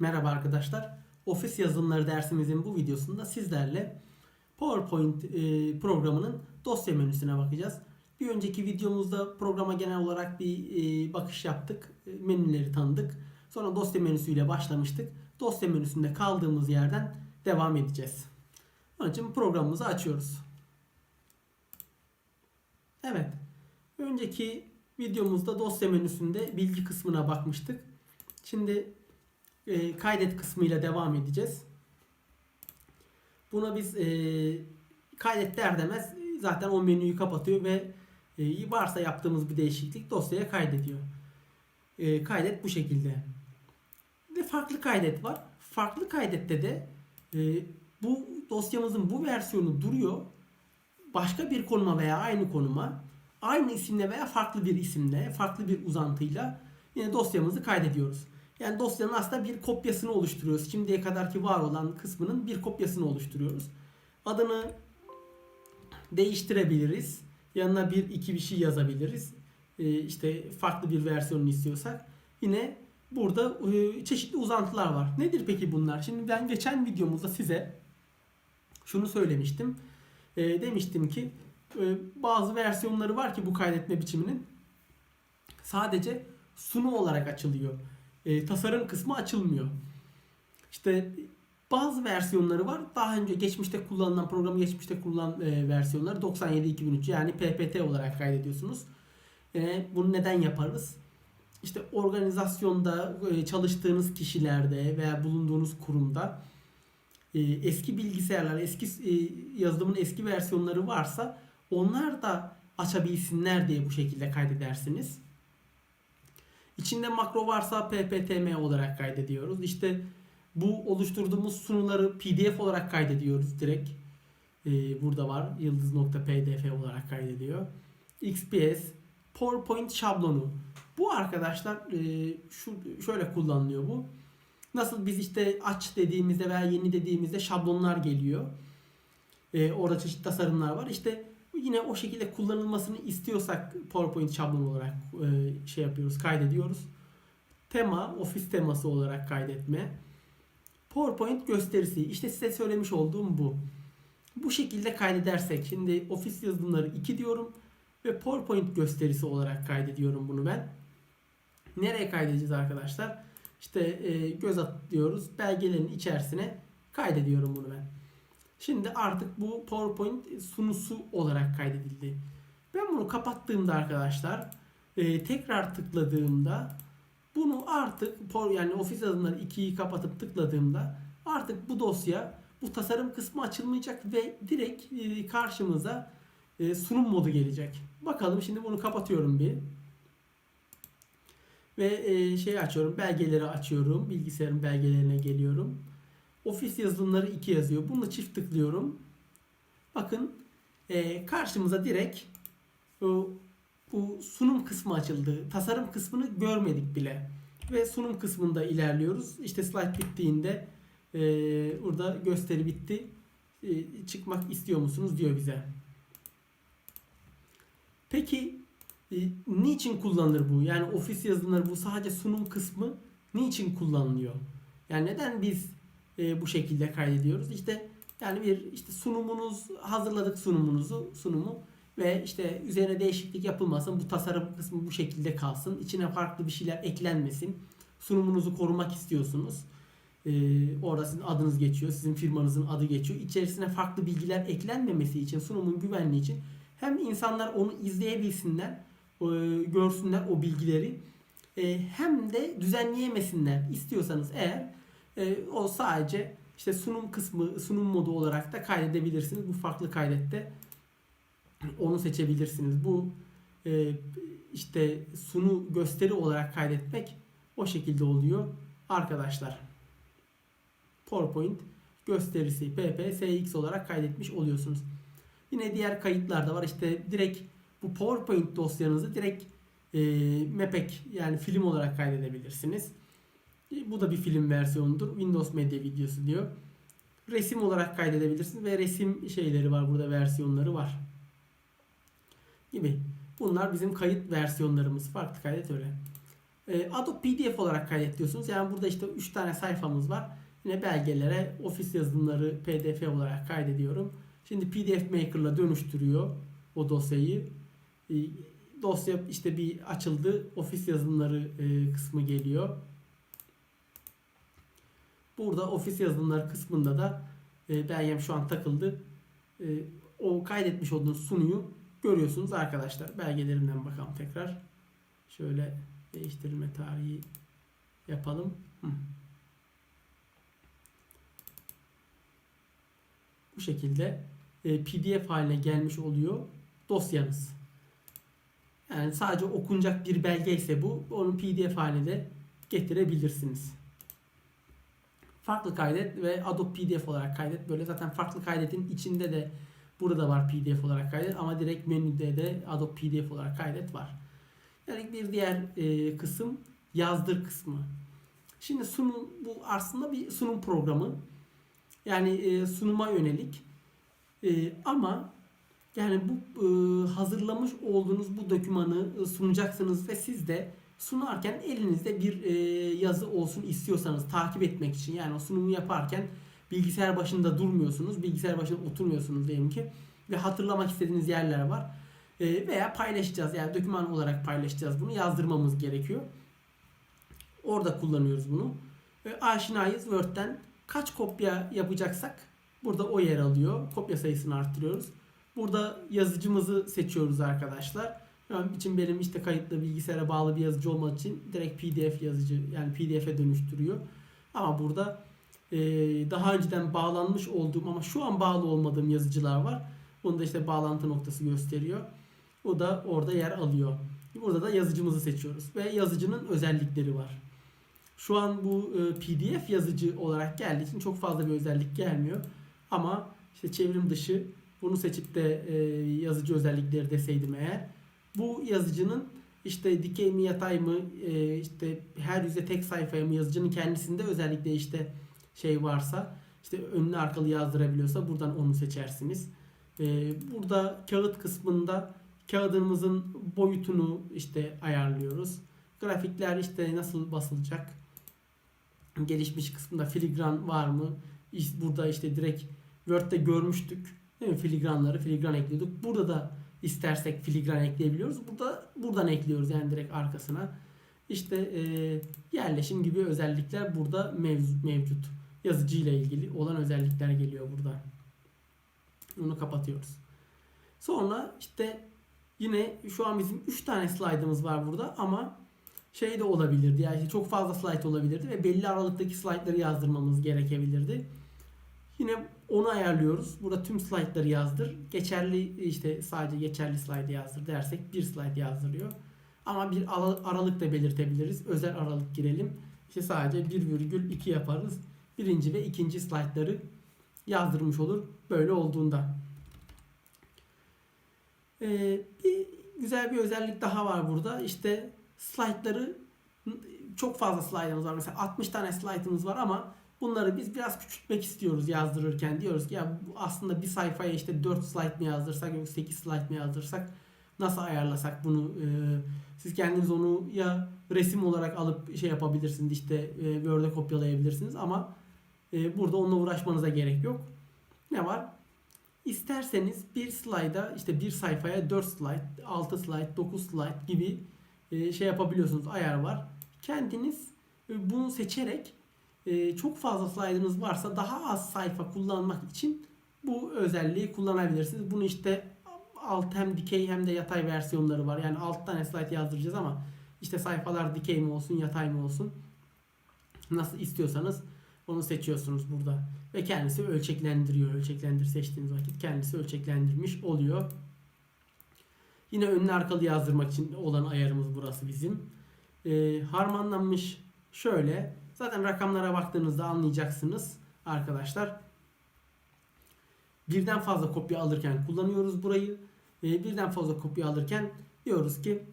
Merhaba arkadaşlar. Ofis yazılımları dersimizin bu videosunda sizlerle PowerPoint e, programının dosya menüsüne bakacağız. Bir önceki videomuzda programa genel olarak bir e, bakış yaptık. E, menüleri tanıdık. Sonra dosya menüsüyle başlamıştık. Dosya menüsünde kaldığımız yerden devam edeceğiz. Onun için programımızı açıyoruz. Evet. Önceki videomuzda dosya menüsünde bilgi kısmına bakmıştık. Şimdi e, kaydet kısmıyla devam edeceğiz. Buna biz e, kaydet der demez zaten o menüyü kapatıyor ve e, varsa yaptığımız bir değişiklik dosyaya kaydediyor. E, kaydet bu şekilde. Ve farklı kaydet var. Farklı kaydette de e, bu dosyamızın bu versiyonu duruyor. Başka bir konuma veya aynı konuma aynı isimle veya farklı bir isimle, farklı bir uzantıyla yine dosyamızı kaydediyoruz. Yani dosyanın aslında bir kopyasını oluşturuyoruz. Şimdiye kadarki var olan kısmının bir kopyasını oluşturuyoruz. Adını değiştirebiliriz. Yanına bir iki bir şey yazabiliriz. Ee, işte farklı bir versiyonunu istiyorsak. Yine burada e, çeşitli uzantılar var. Nedir peki bunlar? Şimdi ben geçen videomuzda size şunu söylemiştim. E, demiştim ki e, bazı versiyonları var ki bu kaydetme biçiminin sadece sunu olarak açılıyor. E, tasarım kısmı açılmıyor. İşte bazı versiyonları var. Daha önce geçmişte kullanılan programı geçmişte kullanılan e, versiyonları 97-2003 yani PPT olarak kaydediyorsunuz. E, bunu neden yaparız? İşte organizasyonda e, çalıştığınız kişilerde veya bulunduğunuz kurumda e, eski bilgisayarlar, eski e, yazılımın eski versiyonları varsa onlar da açabilsinler diye bu şekilde kaydedersiniz. İçinde makro varsa pptm olarak kaydediyoruz. İşte bu oluşturduğumuz sunuları pdf olarak kaydediyoruz direkt. Ee, burada var. Yıldız.pdf olarak kaydediyor. XPS PowerPoint şablonu. Bu arkadaşlar e, şu şöyle kullanılıyor bu. Nasıl biz işte aç dediğimizde veya yeni dediğimizde şablonlar geliyor. E, orada çeşitli tasarımlar var. İşte yine o şekilde kullanılmasını istiyorsak PowerPoint şablonu olarak e, şey yapıyoruz, kaydediyoruz. Tema, ofis teması olarak kaydetme. PowerPoint gösterisi. İşte size söylemiş olduğum bu. Bu şekilde kaydedersek şimdi ofis yazılımları 2 diyorum ve PowerPoint gösterisi olarak kaydediyorum bunu ben. Nereye kaydedeceğiz arkadaşlar? İşte e, göz atıyoruz. Belgelerin içerisine kaydediyorum bunu ben. Şimdi artık bu PowerPoint sunusu olarak kaydedildi. Ben bunu kapattığımda arkadaşlar e, tekrar tıkladığımda bunu artık yani Office adımları 2'yi kapatıp tıkladığımda artık bu dosya bu tasarım kısmı açılmayacak ve direkt e, karşımıza e, sunum modu gelecek. Bakalım şimdi bunu kapatıyorum bir. Ve e, şey açıyorum belgeleri açıyorum. Bilgisayarın belgelerine geliyorum. Ofis yazılımları 2 yazıyor. Bunu çift tıklıyorum. Bakın e, karşımıza direkt bu, bu sunum kısmı açıldı. Tasarım kısmını görmedik bile. Ve sunum kısmında ilerliyoruz. İşte slide bittiğinde e, burada gösteri bitti. E, çıkmak istiyor musunuz diyor bize. Peki e, niçin kullanılır bu? Yani ofis yazılımları bu sadece sunum kısmı niçin kullanılıyor? Yani neden biz e, bu şekilde kaydediyoruz. İşte yani bir işte sunumunuz hazırladık sunumunuzu sunumu ve işte üzerine değişiklik yapılmasın. Bu tasarım kısmı bu şekilde kalsın. İçine farklı bir şeyler eklenmesin. Sunumunuzu korumak istiyorsunuz. Ee, orada sizin adınız geçiyor. Sizin firmanızın adı geçiyor. İçerisine farklı bilgiler eklenmemesi için, sunumun güvenliği için hem insanlar onu izleyebilsinler, e, görsünler o bilgileri e, hem de düzenleyemesinler istiyorsanız eğer e, o sadece işte sunum kısmı, sunum modu olarak da kaydedebilirsiniz. Bu farklı kaydette onu seçebilirsiniz. Bu e, işte sunu gösteri olarak kaydetmek o şekilde oluyor arkadaşlar. PowerPoint gösterisi PPSX olarak kaydetmiş oluyorsunuz. Yine diğer kayıtlar da var. İşte direkt bu PowerPoint dosyanızı direkt e, MPEG yani film olarak kaydedebilirsiniz. Bu da bir film versiyonudur. Windows Media videosu diyor. Resim olarak kaydedebilirsiniz ve resim şeyleri var burada versiyonları var. Gibi. Bunlar bizim kayıt versiyonlarımız. Farklı kaydet öyle. E, Adobe PDF olarak kaydet diyorsunuz. Yani burada işte 3 tane sayfamız var. Yine belgelere ofis yazılımları PDF olarak kaydediyorum. Şimdi PDF Maker'la dönüştürüyor o dosyayı. E, dosya işte bir açıldı. Ofis yazılımları e, kısmı geliyor. Burada ofis yazılımları kısmında da e, belgem şu an takıldı. E, o kaydetmiş olduğunuz sunuyu görüyorsunuz arkadaşlar. Belgelerinden bakalım tekrar. Şöyle değiştirilme tarihi yapalım. Hı. Bu şekilde e, PDF haline gelmiş oluyor dosyanız. Yani sadece okunacak bir belge ise bu. Onu PDF haline de getirebilirsiniz. Farklı kaydet ve Adobe PDF olarak kaydet. Böyle zaten farklı kaydetin içinde de burada var PDF olarak kaydet ama direkt menüde de Adobe PDF olarak kaydet var. Yani bir diğer e, kısım yazdır kısmı. Şimdi sunum bu aslında bir sunum programı. Yani e, sunuma yönelik. E, ama yani bu e, hazırlamış olduğunuz bu dokümanı e, sunacaksınız ve siz de sunarken elinizde bir e, yazı olsun istiyorsanız takip etmek için yani o sunumu yaparken bilgisayar başında durmuyorsunuz, bilgisayar başında oturmuyorsunuz diyelim ki ve hatırlamak istediğiniz yerler var. E, veya paylaşacağız yani doküman olarak paylaşacağız bunu yazdırmamız gerekiyor. Orada kullanıyoruz bunu. E, aşinayız Word'den kaç kopya yapacaksak burada o yer alıyor. Kopya sayısını arttırıyoruz. Burada yazıcımızı seçiyoruz arkadaşlar. Şu için benim işte kayıtlı bilgisayara bağlı bir yazıcı olmadığı için direkt PDF yazıcı yani PDF'e dönüştürüyor. Ama burada e, daha önceden bağlanmış olduğum ama şu an bağlı olmadığım yazıcılar var. Bunu da işte bağlantı noktası gösteriyor. O da orada yer alıyor. Burada da yazıcımızı seçiyoruz ve yazıcının özellikleri var. Şu an bu e, PDF yazıcı olarak geldiği için çok fazla bir özellik gelmiyor. Ama işte çevrim dışı bunu seçip de e, yazıcı özellikleri deseydim eğer bu yazıcının işte dikey mi yatay mı e, işte her yüze tek sayfaya mı yazıcının kendisinde özellikle işte şey varsa işte önlü arkalı yazdırabiliyorsa buradan onu seçersiniz. E, burada kağıt kısmında kağıdımızın boyutunu işte ayarlıyoruz. Grafikler işte nasıl basılacak? Gelişmiş kısmında filigran var mı? Burada işte direkt Word'de görmüştük. Değil mi? Filigranları filigran ekliyorduk. Burada da istersek filigran ekleyebiliyoruz. Burada buradan ekliyoruz yani direkt arkasına. İşte e, yerleşim gibi özellikler burada mevcut, mevcut. Yazıcı ile ilgili olan özellikler geliyor burada. Bunu kapatıyoruz. Sonra işte yine şu an bizim 3 tane slaytımız var burada ama şey de olabilirdi. Yani çok fazla slayt olabilirdi ve belli aralıktaki slaytları yazdırmamız gerekebilirdi. Yine onu ayarlıyoruz. Burada tüm slaytları yazdır. Geçerli işte sadece geçerli slide yazdır dersek bir slide yazdırıyor. Ama bir aralık da belirtebiliriz. Özel aralık girelim. İşte sadece 1,2 yaparız. Birinci ve ikinci slaytları yazdırmış olur. Böyle olduğunda. Ee, bir güzel bir özellik daha var burada. İşte slaytları çok fazla slaytımız var. Mesela 60 tane slaytımız var ama Bunları biz biraz küçültmek istiyoruz yazdırırken. Diyoruz ki ya aslında bir sayfaya işte 4 slide mi yazdırsak yok 8 slide mi yazdırsak nasıl ayarlasak bunu e, siz kendiniz onu ya resim olarak alıp şey yapabilirsiniz işte e, Word'e kopyalayabilirsiniz ama e, burada onunla uğraşmanıza gerek yok. Ne var? İsterseniz bir slayda işte bir sayfaya 4 slide, 6 slide, 9 slide gibi e, şey yapabiliyorsunuz. Ayar var. Kendiniz e, bunu seçerek çok fazla slaytınız varsa daha az sayfa kullanmak için bu özelliği kullanabilirsiniz. Bunu işte alt hem dikey hem de yatay versiyonları var. Yani alt tane slide yazdıracağız ama işte sayfalar dikey mi olsun yatay mı olsun nasıl istiyorsanız onu seçiyorsunuz burada. Ve kendisi ölçeklendiriyor. Ölçeklendir seçtiğiniz vakit kendisi ölçeklendirmiş oluyor. Yine önlü arkalı yazdırmak için olan ayarımız burası bizim. Ee, harmanlanmış şöyle Zaten rakamlara baktığınızda anlayacaksınız arkadaşlar. Birden fazla kopya alırken kullanıyoruz burayı. E, birden fazla kopya alırken diyoruz ki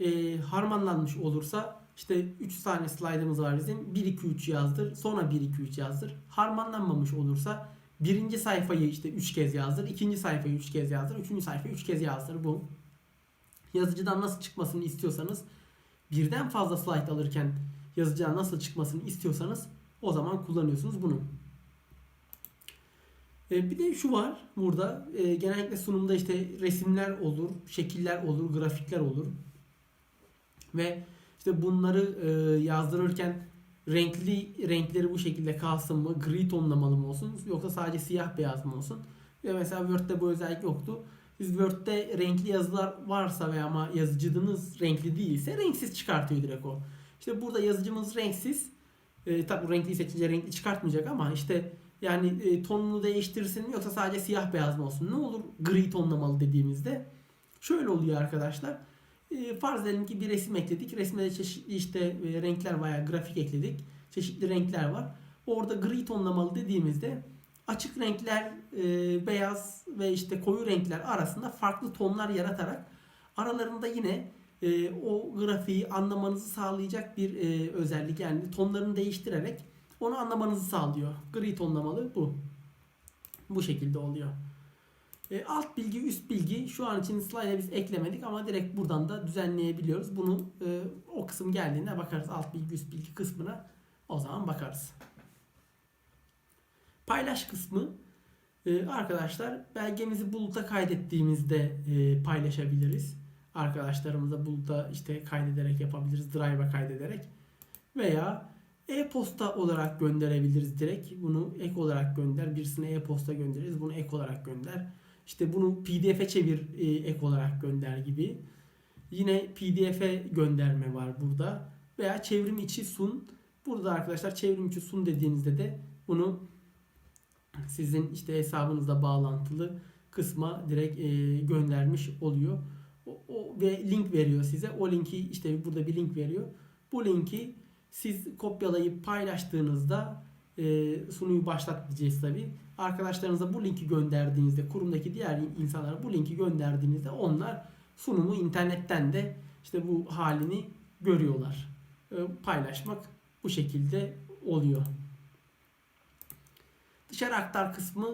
e, harmanlanmış olursa işte 3 tane slide'ımız var bizim. 1 2 3 yazdır. Sonra 1 2 3 yazdır. Harmanlanmamış olursa birinci sayfayı işte 3 kez yazdır. ikinci sayfayı 3 kez yazdır. Üçüncü sayfayı 3 kez yazdır. Bu yazıcıdan nasıl çıkmasını istiyorsanız birden fazla slide alırken yazacağı nasıl çıkmasını istiyorsanız o zaman kullanıyorsunuz bunu. E, bir de şu var burada e, genellikle sunumda işte resimler olur, şekiller olur, grafikler olur. Ve işte bunları e, yazdırırken renkli renkleri bu şekilde kalsın mı, gri tonlamalı mı olsun yoksa sadece siyah beyaz mı olsun? Ve mesela Word'de bu özellik yoktu. Siz Word'de renkli yazılar varsa veya ama yazıcınız renkli değilse renksiz çıkartıyor direkt o. İşte burada yazıcımız renksiz. E, tabi renkli seçince renkli çıkartmayacak ama işte yani e, tonunu değiştirsin mi yoksa sadece siyah beyaz mı olsun? Ne olur gri tonlamalı dediğimizde şöyle oluyor arkadaşlar. E, farz edelim ki bir resim ekledik. Resme de çeşitli işte e, renkler veya grafik ekledik. Çeşitli renkler var. Orada gri tonlamalı dediğimizde açık renkler, e, beyaz ve işte koyu renkler arasında farklı tonlar yaratarak aralarında yine e, o grafiği anlamanızı sağlayacak bir e, özellik. Yani tonlarını değiştirerek onu anlamanızı sağlıyor. Gri tonlamalı bu. Bu şekilde oluyor. E, alt bilgi, üst bilgi şu an için slide'e biz eklemedik ama direkt buradan da düzenleyebiliyoruz. Bunu e, o kısım geldiğinde bakarız alt bilgi, üst bilgi kısmına. O zaman bakarız. Paylaş kısmı e, arkadaşlar belgemizi buluta kaydettiğimizde e, paylaşabiliriz. Arkadaşlarımıza buluta işte kaydederek yapabiliriz. Drive'a kaydederek veya e-posta olarak gönderebiliriz direkt. Bunu ek olarak gönder. Birisine e-posta göndeririz. Bunu ek olarak gönder. İşte bunu PDF'e çevir e, ek olarak gönder gibi. Yine PDF'e gönderme var burada. Veya çevrim içi sun. Burada arkadaşlar çevrim içi sun dediğinizde de bunu sizin işte hesabınızla bağlantılı kısma direkt e, göndermiş oluyor. O, o ve link veriyor size. O linki işte burada bir link veriyor. Bu linki siz kopyalayıp paylaştığınızda e, sunuyu başlat diyeceğiz tabi. Arkadaşlarınıza bu linki gönderdiğinizde kurumdaki diğer insanlara bu linki gönderdiğinizde onlar sunumu internetten de işte bu halini görüyorlar. E, paylaşmak bu şekilde oluyor. Dışarı aktar kısmı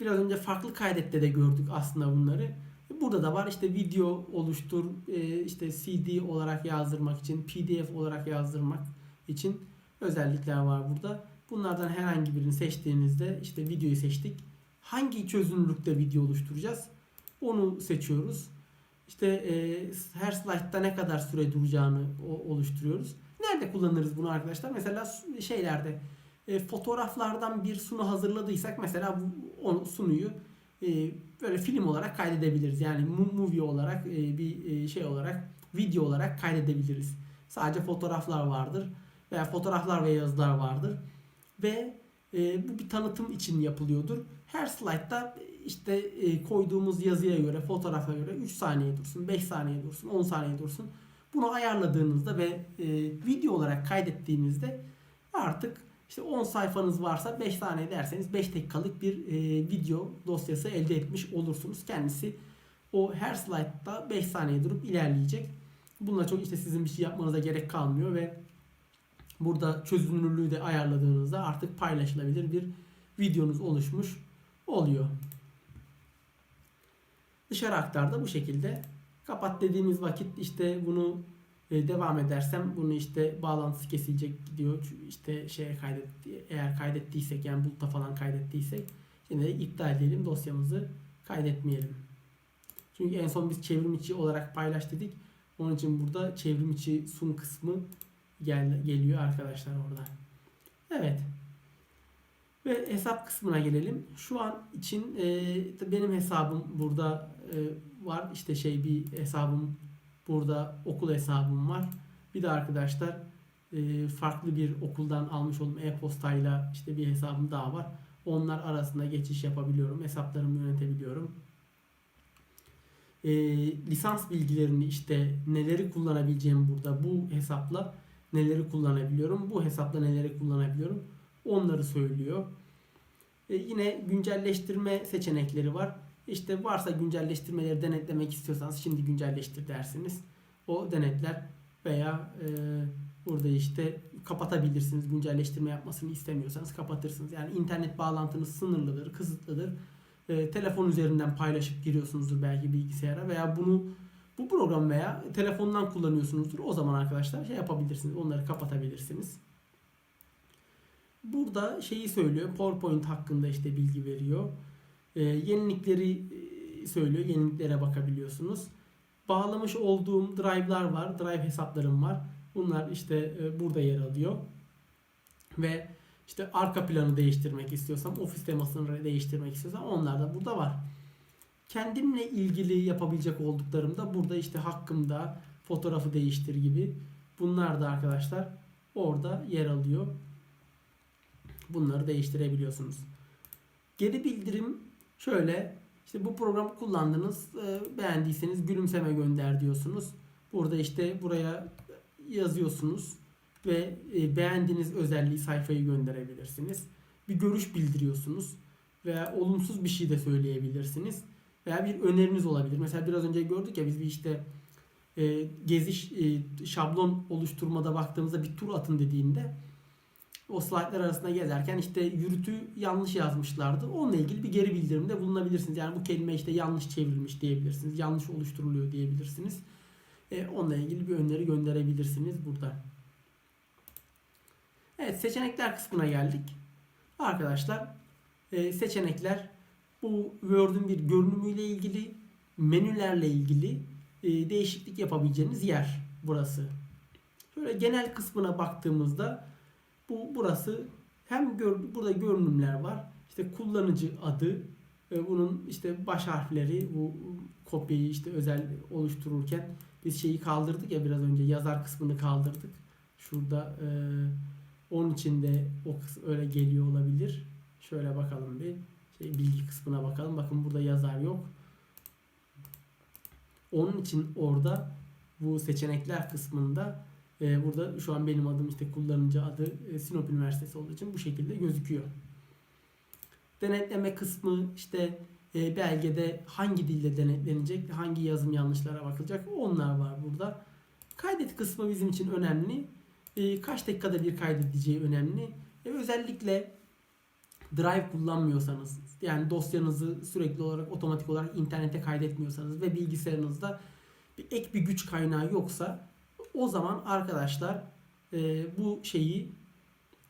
biraz önce farklı kaydette de gördük aslında bunları. Burada da var işte video oluştur, e, işte CD olarak yazdırmak için, PDF olarak yazdırmak için özellikler var burada. Bunlardan herhangi birini seçtiğinizde işte videoyu seçtik. Hangi çözünürlükte video oluşturacağız? Onu seçiyoruz. İşte e, her slaytta ne kadar süre duracağını oluşturuyoruz. Nerede kullanırız bunu arkadaşlar? Mesela şeylerde e, fotoğraflardan bir sunu hazırladıysak mesela bu o sunuyu e, böyle film olarak kaydedebiliriz. Yani movie olarak e, bir e, şey olarak video olarak kaydedebiliriz. Sadece fotoğraflar vardır veya fotoğraflar ve yazılar vardır. Ve e, bu bir tanıtım için yapılıyordur. Her slaytta işte koyduğumuz yazıya göre, fotoğrafa göre 3 saniye dursun, 5 saniye dursun, 10 saniye dursun. Bunu ayarladığınızda ve video olarak kaydettiğinizde artık işte 10 sayfanız varsa 5 saniye derseniz 5 dakikalık bir e, video dosyası elde etmiş olursunuz. Kendisi o her slaytta 5 saniye durup ilerleyecek. Bununla çok işte sizin bir şey yapmanıza gerek kalmıyor ve burada çözünürlüğü de ayarladığınızda artık paylaşılabilir bir videonuz oluşmuş oluyor. Dışarı aktarda bu şekilde. Kapat dediğimiz vakit işte bunu e, devam edersem bunu işte bağlantısı kesilecek diyor. işte şeye kaydetti eğer kaydettiysek yani buluta falan kaydettiysek yine iptal edelim dosyamızı kaydetmeyelim. Çünkü en son biz çevrim içi olarak paylaş dedik. Onun için burada çevrim içi sun kısmı gel, geliyor arkadaşlar orada. Evet. Ve hesap kısmına gelelim. Şu an için e, benim hesabım burada e, var. İşte şey bir hesabım burada okul hesabım var. Bir de arkadaşlar e, farklı bir okuldan almış olduğum e-postayla işte bir hesabım daha var. Onlar arasında geçiş yapabiliyorum. Hesaplarımı yönetebiliyorum. E, lisans bilgilerini işte neleri kullanabileceğim burada bu hesapla neleri kullanabiliyorum. Bu hesapla neleri kullanabiliyorum. Onları söylüyor. E, yine güncelleştirme seçenekleri var. İşte varsa güncelleştirmeleri denetlemek istiyorsanız şimdi güncelleştir dersiniz. O denetler veya e, burada işte kapatabilirsiniz. Güncelleştirme yapmasını istemiyorsanız kapatırsınız. Yani internet bağlantınız sınırlıdır, kısıtlıdır. E, telefon üzerinden paylaşıp giriyorsunuzdur belki bilgisayara veya bunu bu program veya telefondan kullanıyorsunuzdur. O zaman arkadaşlar şey yapabilirsiniz. Onları kapatabilirsiniz. Burada şeyi söylüyor. PowerPoint hakkında işte bilgi veriyor. Ee, yenilikleri e, söylüyor. Yeniliklere bakabiliyorsunuz. Bağlamış olduğum drive'lar var. Drive hesaplarım var. Bunlar işte e, burada yer alıyor. Ve işte arka planı değiştirmek istiyorsam, ofis temasını değiştirmek istiyorsam onlar da burada var. Kendimle ilgili yapabilecek olduklarım da burada işte hakkımda fotoğrafı değiştir gibi. Bunlar da arkadaşlar orada yer alıyor. Bunları değiştirebiliyorsunuz. Geri bildirim şöyle işte bu programı kullandınız e, beğendiyseniz gülümseme gönder diyorsunuz. Burada işte buraya yazıyorsunuz ve e, beğendiğiniz özelliği sayfayı gönderebilirsiniz. Bir görüş bildiriyorsunuz veya olumsuz bir şey de söyleyebilirsiniz veya bir öneriniz olabilir. Mesela biraz önce gördük ya biz bir işte e, gezi e, şablon oluşturmada baktığımızda bir tur atın dediğinde o slaytlar arasında gezerken işte yürütü yanlış yazmışlardı. Onunla ilgili bir geri bildirimde bulunabilirsiniz. Yani bu kelime işte yanlış çevrilmiş diyebilirsiniz. Yanlış oluşturuluyor diyebilirsiniz. E, onunla ilgili bir öneri gönderebilirsiniz burada. Evet seçenekler kısmına geldik. Arkadaşlar e, seçenekler bu Word'ün bir görünümüyle ilgili menülerle ilgili e, değişiklik yapabileceğiniz yer burası. Şöyle genel kısmına baktığımızda bu burası hem gör, burada görünümler var. İşte kullanıcı adı, e, bunun işte baş harfleri, bu kopyayı işte özel oluştururken biz şeyi kaldırdık ya biraz önce yazar kısmını kaldırdık. Şurada e, onun içinde o kısım öyle geliyor olabilir. Şöyle bakalım bir şey bilgi kısmına bakalım. Bakın burada yazar yok. Onun için orada bu seçenekler kısmında e, burada şu an benim adım işte kullanıcı adı e, Sinop Üniversitesi olduğu için bu şekilde gözüküyor. Denetleme kısmı işte e, belgede hangi dilde denetlenecek, hangi yazım yanlışlara bakılacak onlar var burada. Kaydet kısmı bizim için önemli. E, kaç dakikada bir kaydedeceği önemli. Özellikle Drive kullanmıyorsanız yani dosyanızı sürekli olarak otomatik olarak internete kaydetmiyorsanız ve bilgisayarınızda bir ek bir güç kaynağı yoksa o zaman arkadaşlar e, bu şeyi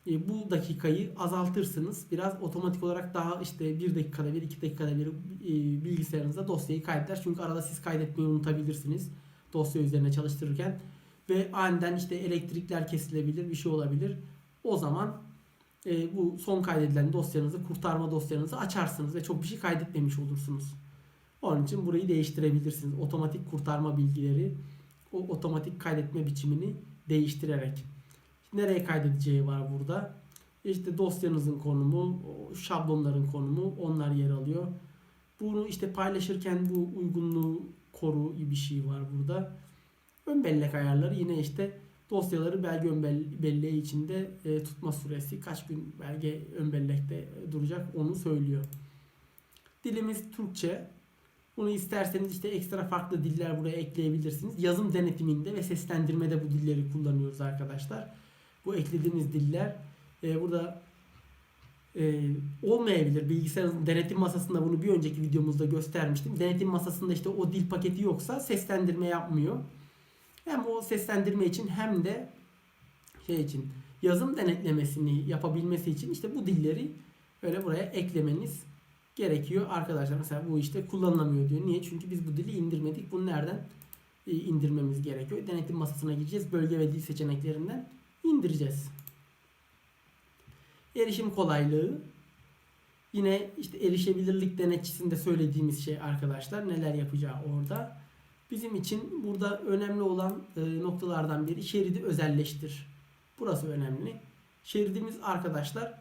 e, bu dakikayı azaltırsınız. Biraz otomatik olarak daha işte bir dakikada bir iki dakikada bir e, bilgisayarınızda dosyayı kaydeder. Çünkü arada siz kaydetmeyi unutabilirsiniz dosya üzerine çalıştırırken ve aniden işte elektrikler kesilebilir bir şey olabilir. O zaman e, bu son kaydedilen dosyanızı kurtarma dosyanızı açarsınız ve çok bir şey kaydetmemiş olursunuz. Onun için burayı değiştirebilirsiniz. Otomatik kurtarma bilgileri o otomatik kaydetme biçimini değiştirerek. Nereye kaydedeceği var burada. İşte dosyanızın konumu, şablonların konumu onlar yer alıyor. Bunu işte paylaşırken bu uygunluğu koru gibi bir şey var burada. Ön bellek ayarları yine işte dosyaları belge ön belleği içinde e, tutma süresi kaç gün belge ön bellekte duracak onu söylüyor. Dilimiz Türkçe. Bunu isterseniz işte ekstra farklı diller buraya ekleyebilirsiniz. Yazım denetiminde ve seslendirmede bu dilleri kullanıyoruz arkadaşlar. Bu eklediğiniz diller e, burada e, olmayabilir. Bilgisayarınızın denetim masasında bunu bir önceki videomuzda göstermiştim. Denetim masasında işte o dil paketi yoksa seslendirme yapmıyor. Hem o seslendirme için hem de şey için yazım denetlemesini yapabilmesi için işte bu dilleri öyle buraya eklemeniz gerekiyor arkadaşlar. Mesela bu işte kullanılamıyor diyor. Niye? Çünkü biz bu dili indirmedik. Bunu nereden e, indirmemiz gerekiyor? Denetim masasına gideceğiz. Bölge ve dil seçeneklerinden indireceğiz. Erişim kolaylığı. Yine işte erişebilirlik denetçisinde söylediğimiz şey arkadaşlar. Neler yapacağı orada. Bizim için burada önemli olan e, noktalardan biri şeridi özelleştir. Burası önemli. Şeridimiz arkadaşlar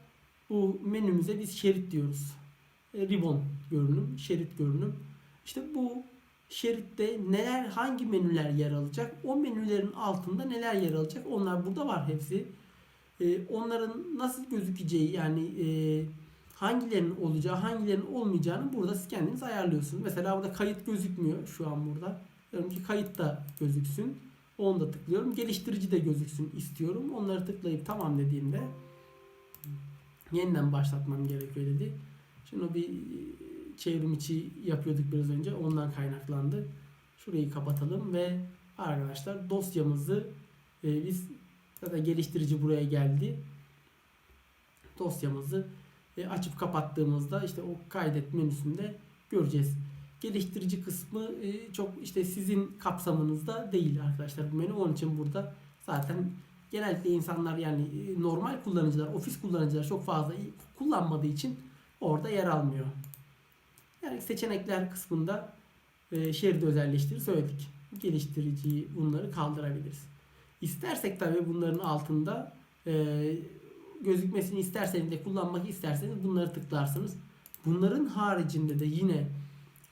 bu menümüze biz şerit diyoruz. E, ribbon görünüm, şerit görünüm. İşte bu şeritte neler, hangi menüler yer alacak? O menülerin altında neler yer alacak? Onlar burada var hepsi. E, onların nasıl gözükeceği yani e, hangilerinin olacağı, hangilerinin olmayacağını burada siz kendiniz ayarlıyorsunuz. Mesela burada kayıt gözükmüyor şu an burada. Diyorum ki kayıt da gözüksün. Onu da tıklıyorum. Geliştirici de gözüksün istiyorum. Onları tıklayıp tamam dediğimde yeniden başlatmam gerekiyor dedi. O bir çevrim içi yapıyorduk biraz önce. Ondan kaynaklandı. Şurayı kapatalım ve arkadaşlar dosyamızı e, biz zaten geliştirici buraya geldi. Dosyamızı e, açıp kapattığımızda işte o kaydet menüsünde göreceğiz. Geliştirici kısmı e, çok işte sizin kapsamınızda değil arkadaşlar bu menü. Onun için burada zaten genellikle insanlar yani e, normal kullanıcılar, ofis kullanıcılar çok fazla kullanmadığı için orada yer almıyor. Yani seçenekler kısmında e, şeridi özelleştir söyledik. Geliştiriciyi bunları kaldırabiliriz. İstersek tabii bunların altında e, gözükmesini isterseniz de kullanmak isterseniz bunları tıklarsınız. Bunların haricinde de yine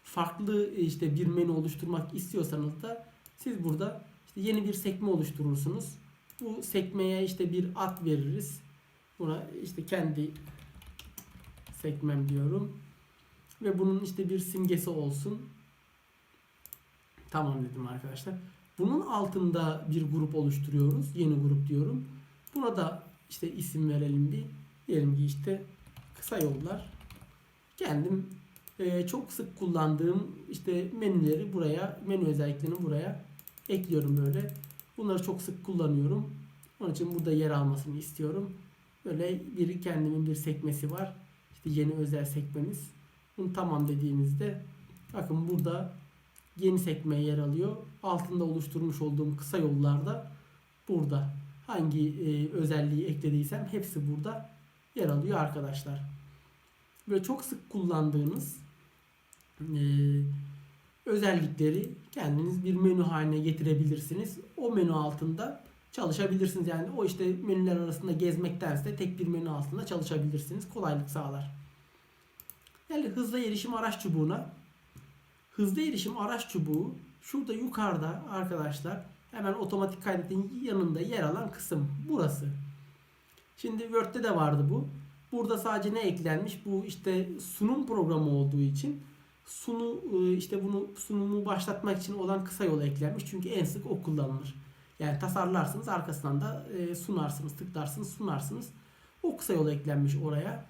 farklı e, işte bir menü oluşturmak istiyorsanız da siz burada işte yeni bir sekme oluşturursunuz. Bu sekmeye işte bir ad veririz. Buna işte kendi sekmem diyorum. Ve bunun işte bir simgesi olsun. Tamam dedim arkadaşlar. Bunun altında bir grup oluşturuyoruz. Yeni grup diyorum. Buna da işte isim verelim bir. Diyelim ki işte kısa yollar. Kendim e, çok sık kullandığım işte menüleri buraya, menü özelliklerini buraya ekliyorum böyle. Bunları çok sık kullanıyorum. Onun için burada yer almasını istiyorum. Böyle bir kendimin bir sekmesi var. İşte yeni özel sekmemiz. Bunu tamam dediğimizde bakın burada yeni sekme yer alıyor. Altında oluşturmuş olduğum kısa yollarda burada hangi e, özelliği eklediysem hepsi burada yer alıyor arkadaşlar. Böyle çok sık kullandığınız e, özellikleri kendiniz bir menü haline getirebilirsiniz. O menü altında çalışabilirsiniz. Yani o işte menüler arasında gezmektense tek bir menü altında çalışabilirsiniz. Kolaylık sağlar. Yani hızlı erişim araç çubuğuna. Hızlı erişim araç çubuğu şurada yukarıda arkadaşlar hemen otomatik kaydetin yanında yer alan kısım burası. Şimdi Word'de de vardı bu. Burada sadece ne eklenmiş? Bu işte sunum programı olduğu için sunu e, işte bunu sunumu başlatmak için olan kısa yol eklenmiş. Çünkü en sık o kullanılır. Yani tasarlarsınız arkasından da e, sunarsınız, tıklarsınız, sunarsınız. O kısa yol eklenmiş oraya.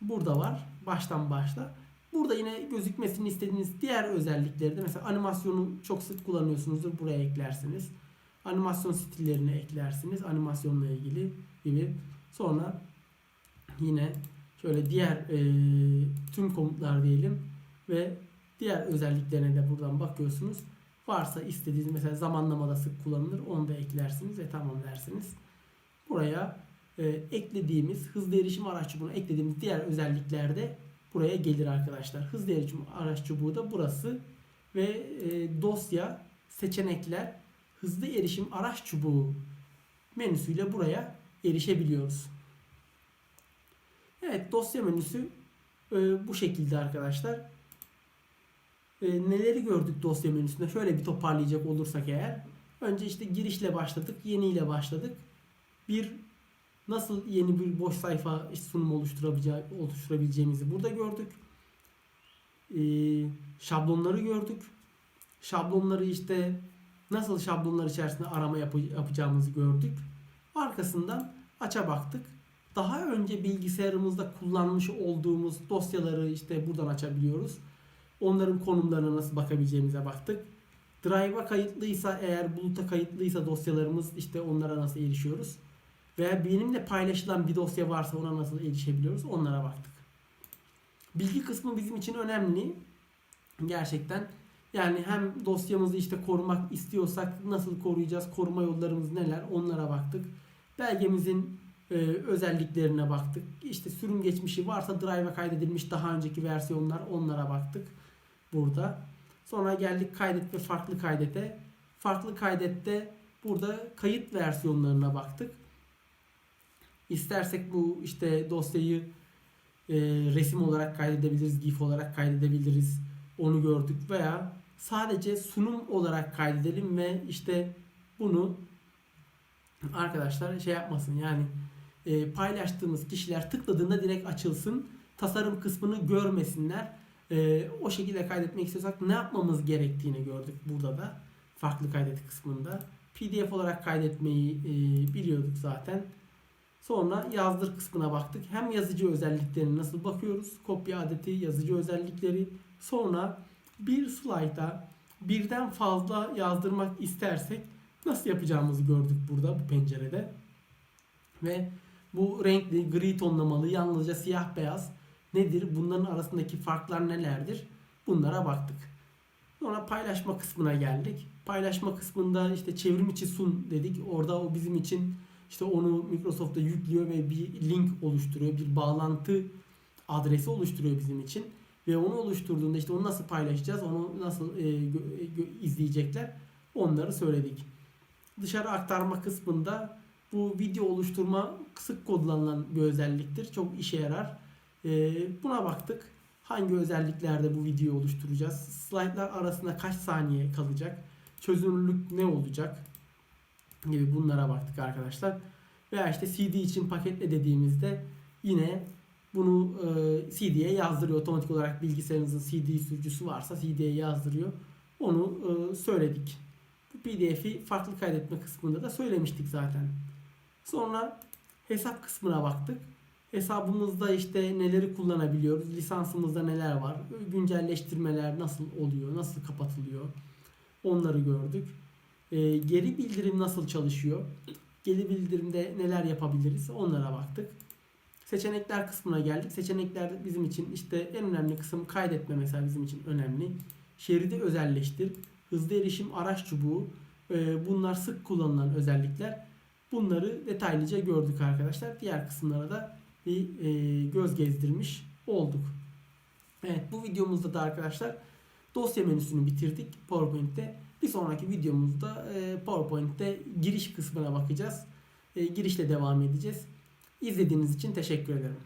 Burada var. Baştan başla. Burada yine gözükmesini istediğiniz diğer özellikleri de mesela animasyonu çok sık kullanıyorsunuzdur. Buraya eklersiniz. Animasyon stillerini eklersiniz. Animasyonla ilgili gibi. Sonra yine şöyle diğer e, tüm komutlar diyelim ve diğer özelliklerine de buradan bakıyorsunuz. Varsa istediğiniz mesela zamanlamada sık kullanılır. Onu da eklersiniz ve tamam dersiniz. Buraya e, eklediğimiz hızlı erişim araç çubuğuna eklediğimiz diğer özellikler de buraya gelir arkadaşlar. Hızlı erişim araç çubuğu da burası ve e, dosya seçenekler hızlı erişim araç çubuğu menüsüyle buraya erişebiliyoruz. Evet dosya menüsü e, bu şekilde arkadaşlar. E, neleri gördük dosya menüsünde? Şöyle bir toparlayacak olursak eğer. Önce işte girişle başladık. Yeni ile başladık. Bir nasıl yeni bir boş sayfa sunum oluşturabilece oluşturabileceğimizi burada gördük. E, şablonları gördük. Şablonları işte nasıl şablonlar içerisinde arama yapı, yapacağımızı gördük. Arkasından aça baktık. Daha önce bilgisayarımızda kullanmış olduğumuz dosyaları işte buradan açabiliyoruz. Onların konumlarına nasıl bakabileceğimize baktık. Drive'a kayıtlıysa eğer buluta kayıtlıysa dosyalarımız işte onlara nasıl erişiyoruz. Veya benimle paylaşılan bir dosya varsa ona nasıl erişebiliyoruz onlara baktık. Bilgi kısmı bizim için önemli. Gerçekten yani hem dosyamızı işte korumak istiyorsak nasıl koruyacağız, koruma yollarımız neler onlara baktık. Belgemizin e, özelliklerine baktık. İşte sürüm geçmişi varsa drive'a kaydedilmiş daha önceki versiyonlar onlara baktık burada. Sonra geldik kaydet ve farklı kaydete. Farklı kaydette burada kayıt versiyonlarına baktık. İstersek bu işte dosyayı e, resim olarak kaydedebiliriz, GIF olarak kaydedebiliriz. Onu gördük veya sadece sunum olarak kaydedelim ve işte bunu arkadaşlar şey yapmasın yani e, paylaştığımız kişiler tıkladığında direkt açılsın. Tasarım kısmını görmesinler. E, o şekilde kaydetmek istiyorsak ne yapmamız gerektiğini gördük burada da. Farklı kaydet kısmında. PDF olarak kaydetmeyi e, biliyorduk zaten. Sonra yazdır kısmına baktık. Hem yazıcı özelliklerine nasıl bakıyoruz? Kopya adeti, yazıcı özellikleri. Sonra bir slayta birden fazla yazdırmak istersek nasıl yapacağımızı gördük burada bu pencerede. Ve bu renkli gri tonlamalı yalnızca siyah beyaz nedir? Bunların arasındaki farklar nelerdir? Bunlara baktık. Sonra paylaşma kısmına geldik. Paylaşma kısmında işte çevrim içi sun dedik. Orada o bizim için işte onu Microsoft'a yüklüyor ve bir link oluşturuyor. Bir bağlantı adresi oluşturuyor bizim için. Ve onu oluşturduğunda işte onu nasıl paylaşacağız, onu nasıl e, gö- izleyecekler onları söyledik. Dışarı aktarma kısmında bu video oluşturma sık kullanılan bir özelliktir. Çok işe yarar. E, buna baktık. Hangi özelliklerde bu videoyu oluşturacağız? Slaytlar arasında kaç saniye kalacak? Çözünürlük ne olacak? Gibi bunlara baktık arkadaşlar. Veya işte CD için paketle dediğimizde yine bunu e, CD'ye yazdırıyor. Otomatik olarak bilgisayarınızın CD sürücüsü varsa CD'ye yazdırıyor. Onu e, söyledik. Bu PDF'i farklı kaydetme kısmında da söylemiştik zaten. Sonra hesap kısmına baktık. Hesabımızda işte neleri kullanabiliyoruz, lisansımızda neler var, güncelleştirmeler nasıl oluyor, nasıl kapatılıyor onları gördük. E, geri bildirim nasıl çalışıyor, geri bildirimde neler yapabiliriz onlara baktık. Seçenekler kısmına geldik. Seçenekler bizim için işte en önemli kısım kaydetme mesela bizim için önemli. Şeridi özelleştir, hızlı erişim araç çubuğu e, bunlar sık kullanılan özellikler. Bunları detaylıca gördük arkadaşlar. Diğer kısımlara da bir e, göz gezdirmiş olduk. Evet bu videomuzda da arkadaşlar dosya menüsünü bitirdik PowerPoint'te. Bir sonraki videomuzda e, PowerPoint'te giriş kısmına bakacağız. E, girişle devam edeceğiz. İzlediğiniz için teşekkür ederim.